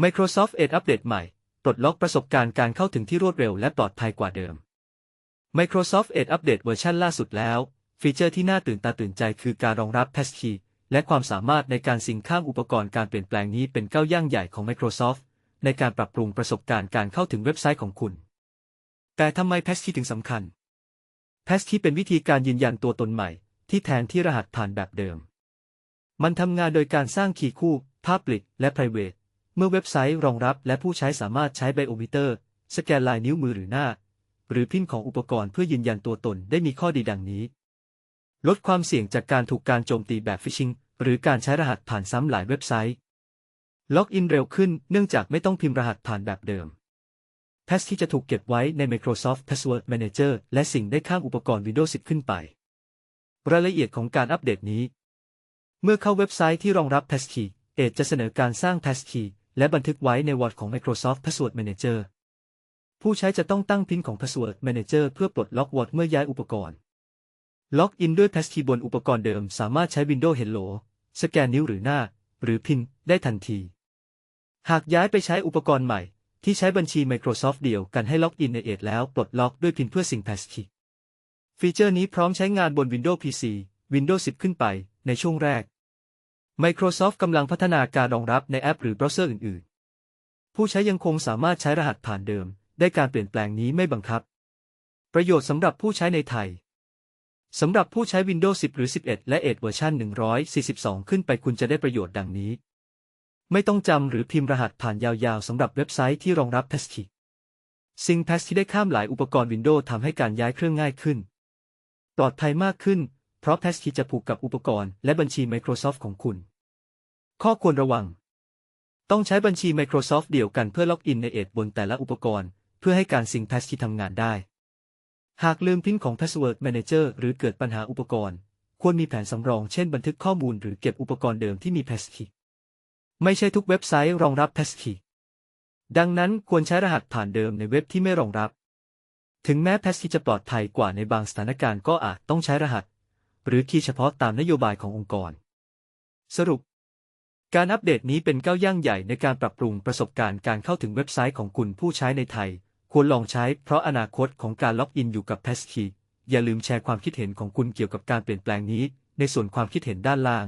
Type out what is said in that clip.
Microsoft Edge อัปเดตใหม่ ปลดล็อกประสบการณ์การเข้าถึงที่รวดเร็วและปลอดภัยกว่าเดิม Microsoft Edge อัปเดตเวอร์ชันล่าสุดแล้ว ฟีเจอร์ที่น่าตื่นตาตื่นใจคือการรองรับ Passkey และความสามารถในการสิงข้ามอุปกรณ์การเปลี่ยนแปลงนี้เป็นก้าวย่างใหญ่ของ Microsoft ในการปรับปรุงประสบการณ์การเข้าถึงเว็บไซต์ของคุณ แต่ทำไม Passkey ถึงสำคัญ Passkey เป็นวิธีการยืนยันตัวตนใหม่ ที่แทนที่รหัสผ่านแบบเดิม มันทำงานโดยการสร้างคีย์คู่ Public และ Private เมื่อเว็บไซต์รองรับและผู้ใช้สามารถใช้ไบโอมิเตอร์ สแกนลายนิ้วมือหรือหน้า หรือพินของอุปกรณ์เพื่อยืนยันตัวตนได้มีข้อดีดังนี้ ลดความเสี่ยงจากการถูกการโจมตีแบบฟิชชิงหรือการใช้รหัสผ่านซ้ำหลายเว็บไซต์ ล็อกอินเร็วขึ้นเนื่องจากไม่ต้องพิมพ์รหัสผ่านแบบเดิม p a s s ที่จะถูกเก็บไว้ใน Microsoft Password Manager และสิ่งได้ข้างอุปกรณ์ Windows 10 ขึ้นไป รายละเอียดของการอัปเดตนี้ เมื่อเข้าเว็บไซต์ที่รองรับ Passkey เอจจะเสนอการสร้าง Passkey และบันทึกไว้ใน Vault ของ Microsoft Password Manager ผู้ใช้จะต้องตั้งพินของ Password Manager เพื่อปลดล็อก Vault เมื่อย้ายอุปกรณ์ ล็อกอินด้วย Passkey บนอุปกรณ์เดิม สามารถใช้ Windows Hello สแกนนิ้วหรือหน้า หรือพินได้ทันที หากย้ายไปใช้อุปกรณ์ใหม่ ที่ใช้บัญชี Microsoft เดียวกันให้ล็อกอินในเอ e แล้วปลดล็อกด้วยพินเพื่อสิ่ง Passkey ฟีเจอร์นี้พร้อมใช้งานบน Windows PC Windows 10 ขึ้นไปในช่วงแรก Microsoft กำลังพัฒนาการรองรับในแอปหรือเบราว์เซอร์อื่น ๆ ผู้ใช้ยังคงสามารถใช้รหัสผ่านเดิม ได้การเปลี่ยนแปลงนี้ไม่บังคับ ประโยชน์สำหรับผู้ใช้ในไทยสำหรับผู้ใช้ Windows 10 หรือ 11 และ 8 เวอร์ชัน142 ขึ้นไปคุณจะได้ประโยชน์ดังนี้ ไม่ต้องจำหรือพิมพ์รหัสผ่านยาวๆ สำหรับเว็บไซต์ที่รองรับ Passkey ซิง Passkey ได้ข้ามหลายอุปกรณ์ Windows ทำให้การย้ายเครื่องง่ายขึ้น ปลอดภัยมากขึ้น เพราะ Passkey จะผูกกับอุปกรณ์และบัญชี Microsoft ของคุณ ข้อควรระวัง ต้องใช้บัญชี Microsoft เดียวกันเพื่อล็อกอินในเอ e บนแต่ละอุปกรณ์ เพื่อให้การซิง Passkey ทำงานได้ หากลืมพินของ Password Manager หรือเกิดปัญหาอุปกรณ์ ควรมีแผนสำรองเช่นบันทึกข้อมูลหรือเก็บอุปกรณ์เดิมที่มี Passkey ไม่ใช่ทุกเว็บไซต์รองรับ Passkey ดังนั้นควรใช้รหัสผ่านเดิมในเว็บที่ไม่รองรับ ถึงแม้ Passkey จะปลอดภัยกว่าในบางสถานการณ์ก็อาจต้องใช้รหัส หรือคีย์เฉพาะตามนโยบายขององค์กร สรุป การอัปเดตนี้เป็นก้าวย่างใหญ่ในการปรับปรุงประสบการณ์การเข้าถึงเว็บไซต์ของคุณผู้ใช้ในไทย ควรลองใช้เพราะอนาคตของการล็อกอินอยู่กับ Passkey อย่าลืมแชร์ความคิดเห็นของคุณเกี่ยวกับการเปลี่ยนแปลงนี้ ในส่วนความคิดเห็นด้านล่าง